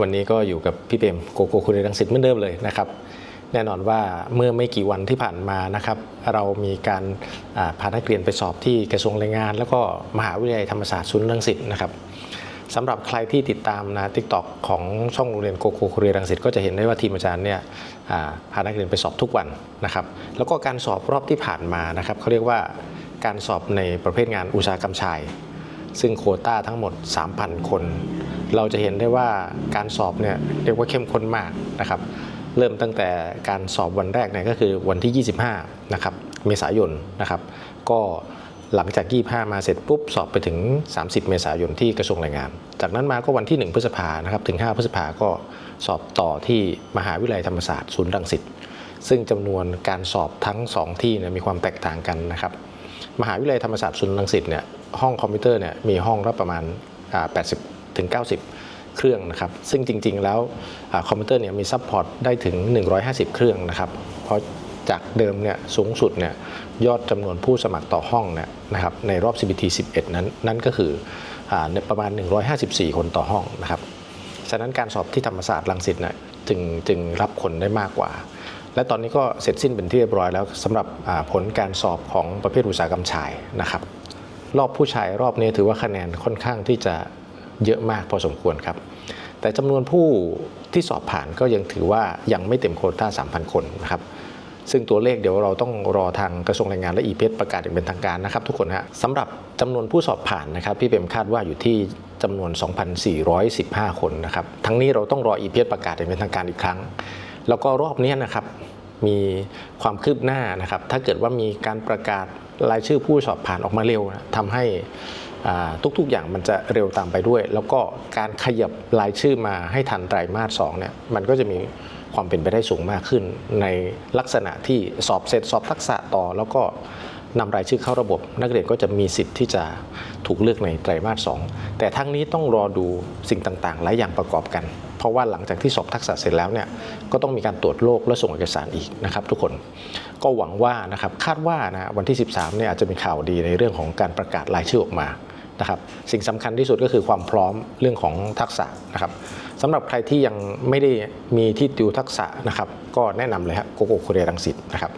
วันนี้ก็อยู่กับพี่เปรมโกโก้คุณรังสิตเหมือนเดิมเลยนะครับ แน่นอนว่าเมื่อไม่กี่วันที่ผ่านมานะครับ เรามีการาพานักเรียนไปสอบที่กระทรวงแรงงาน แล้วก็มหาวิทยาลัยธรรมศาสตร์ศูนย์รังสิตนะครับสำหรับใครที่ติดตามนะทิกตอกของช่องโรงเรียนโกโก้คุเรียรังสิตก็จะเห็นได้ว่าทีมอาจารย์เนี่ยพานักเรียนไปสอบทุกวันนะครับ แล้วก็การสอบรอบที่ผ่านมานะครับเขาเรียกว่าการสอบในประเภทงานอุตสาหกรรมชาย ซึ่งโควต้าทั้งหมด 3,000 คน เราจะเห็นได้ว่าการสอบเนี่ยเรียกว่าเข้มข้นมากนะครับ เริ่มตั้งแต่การสอบวันแรกเนี่ยก็คือวันที่ 25 นะครับ เมษายนนะครับ ก็หลังจาก 25 มาเสร็จปุ๊บ สอบไปถึง 30 เมษายนที่กระทรวงแรงงาน จากนั้นมาก็วันที่ 1 พฤษภานะครับถึง 5 พฤษภาก็สอบต่อที่มหาวิทยาลัยธรรมศาสตร์ศูนย์รังสิตซึ่งจำนวนการสอบทั้ง 2 ที่เนี่ยมีความแตกต่างกันนะครับ มหาวิทยาลัยธรรมศาสตร์ศูนย์รังสิตเนี่ย ห้องคอมพิวเตอร์เนี่ยมีห้องละประมาณ 80ถึง90 เครื่องนะครับ ซึ่งจริงๆแล้วอคอมพิวเตอร์เนี่ยมีซัพพอร์ตได้ถึง 150 เครื่องนะครับ เพราะจากเดิมเนี่ยสูงสุดเนี่ยยอดจำนวนผู้สมัครต่อห้องเนี่ยนะครับในรอบ CBT 11 นั้นนั่นก็คืออประมาณ 154 คนต่อห้องนะครับ ฉะนั้นการสอบที่ธรรมศาสตร์รังสิตเนี่ยจึงจึงรับคนได้มากกว่า และตอนนี้ก็เสร็จสิ้นเป็นที่เรียบร้อยแล้วสำหรับผลการสอบของประเภทอุตสาหกรรมชายนะครับ รอบผู้ชายรอบนี้ถือว่าคะแนนค่อนข้างที่จะเยอะมากพอสมควรครับ แต่จำนวนผู้ที่สอบผ่านก็ยังถือว่ายังไม่เต็มโควต้า 3,000 คนนะครับซึ่งตัวเลขเดี๋ยวเราต้องรอทางกระทรวงแรงงานและอีเพประกาศอย่างเป็นทางการนะครับทุกคนฮะสำหรับจำนวนผู้สอบผ่านนะครับพี่เปรมคาดว่าอยู่ที่จำนวน 2,415 คนนะครับทั้งนี้เราต้องรออีเพประกาศอย่างเป็นทางการอีกครั้ง แล้วก็รอบนี้นะครับ มีความคืบหน้านะครับ ถ้าเกิดว่ามีการประกาศรายชื่อผู้สอบผ่านออกมาเร็วนะทำให้ทุกๆอย่างมันจะเร็วตามไปด้วย แล้วก็การขยับรายชื่อมาให้ทันไตรมาสสองเนี่ยมันก็จะมีความเป็นไปได้สูงมากขึ้น ในลักษณะที่สอบเสร็จสอบทักษะต่อแล้วก็ นำรายชื่อเข้าระบบ นักเรียนก็จะมีสิทธิ์ที่จะถูกเลือกในไตรมาสสองแต่ทั้งนี้ต้องรอดูสิ่งต่างๆ หลายอย่างประกอบกัน เพราะว่าหลังจากที่สอบทักษะเสร็จแล้วเนี่ยก็ต้องมีการตรวจโรคและส่งเอกสารอีกนะครับทุกคนก็หวังว่านะครับคาดว่านะวันที่ 13เนี่ยอาจจะมีข่าวดีในเรื่องของการประกาศรายชื่อออกมานะครับสิ่งสำคัญที่สุดก็คือความพร้อมเรื่องของทักษะนะครับสำหรับใครที่ยังไม่ได้มีที่ติวทักษะนะครับก็แนะนำเลยครับโกโก้โคเรียรังสิตนะครับ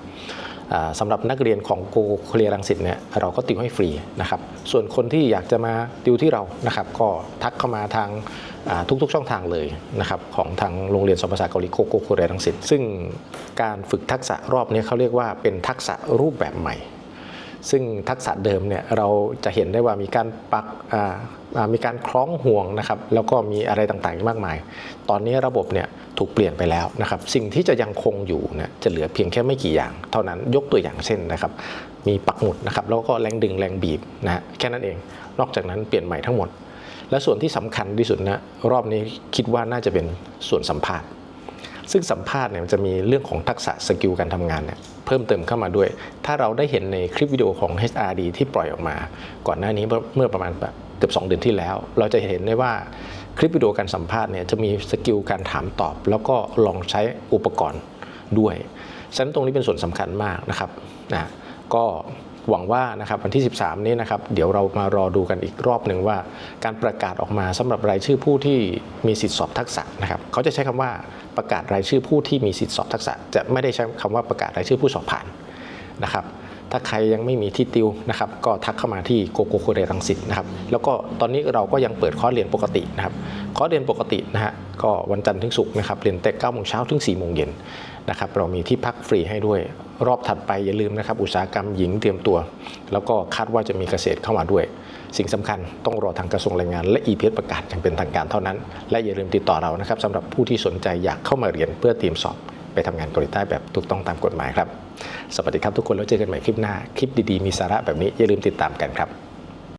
สำหรับนักเรียนของโกโก้โคเรียรังสิตเนี่ยเราก็ติวให้ฟรีนะครับ ส่วนคนที่อยากจะมาติวที่เรานะครับ ก็ทักเข้ามาทางทุกๆช่องทางเลยนะครับของทางโรงเรียนสอนภาษาเกาหลีโกโกโคเรียรังสิตซึ่งการฝึกทักษะรอบนี้เขาเรียกว่าเป็นทักษะรูปแบบใหม่ ซึ่งทักษะเดิมเนี่ยเราจะเห็นได้ว่ามีการปักมีการคล้องห่วงนะครับแล้วก็มีอะไรต่างๆมากมาย ตอนนี้ระบบเนี่ยถูกเปลี่ยนไปแล้วนะครับสิ่งที่จะยังคงอยู่เนี่ยจะเหลือเพียงแค่ไม่กี่อย่าง เท่านั้นยกตัวอย่างเช่นนะครับมีปักหมุดนะครับแล้วก็แรงดึงแรงบีบนะแค่นั้นเอง นอกจากนั้นเปลี่ยนใหม่ทั้งหมด และส่วนที่สำคัญที่สุดนะรอบนี้คิดว่าน่าจะเป็นส่วนสัมภาษณ์ ซึ่งสัมภาษณ์เนี่ยมันจะมีเรื่องของทักษะสกิลการทำงานเนี่ยเพิ่มเติมเข้ามาด้วย ถ้าเราได้เห็นในคลิปวิดีโอของ HRD ที่ปล่อยออกมา ก่อนหน้านี้เมื่อประมาณแบบเกือบ2เดือนที่แล้ว เราจะเห็นได้ว่าคลิปวิดีโอการสัมภาษณ์เนี่ยจะมีสกิลการถามตอบ แล้วก็ลองใช้อุปกรณ์ด้วย ฉะนั้นตรงนี้เป็นส่วนสำคัญมากนะครับนะก็ หวังว่านะครับวันที่ 13 นี้นะครับเดี๋ยวเรามารอดูกันอีกรอบหนึ่งว่า การประกาศออกมาสำหรับรายชื่อผู้ที่มีสิทธิสอบทักษะนะครับเขาจะใช้คำว่าประกาศรายชื่อผู้ที่มีสิทธิสอบทักษะ จะไม่ได้ใช้คำว่าประกาศรายชื่อผู้สอบผ่านนะครับถ้าใครยังไม่มีที่ติวนะครับก็ทักเข้ามาที่โกโกโคเรรังสิตนะครับแล้วก็ตอนนี้เราก็ยังเปิดคอร์สเรียนปกตินะครับคอร์สเรียนปกตินะฮะก็วันจันทร์ถึงศุกร์นะครับเรียนแต่9โมงเช้าถึง4โมงเย็น นะครับเรามีที่พักฟรีให้ด้วย รอบถัดไปอย่าลืมนะครับอุตสาหกรรมหญิงเตรียมตัว แล้วก็คาดว่าจะมีเกษตรเข้ามาด้วย สิ่งสำคัญต้องรอทางกระทรวงแรงงาน และ e p พประกาศอย่างเป็นทางการเท่านั้น และอย่าลืมติดต่อเรานะครับสำหรับผู้ที่สนใจอยากเข้ามาเรียนเพื่อเตรียมสอบไปทำงานเกาหลีใต้แบบถูกต้องตามกฎหมายครับ สวัสดีครับทุกคนแล้วเจอกันใหม่คลิปหน้า คลิปดีๆ มีสาระแบบนี้อย่าลืมติดตามกันครับ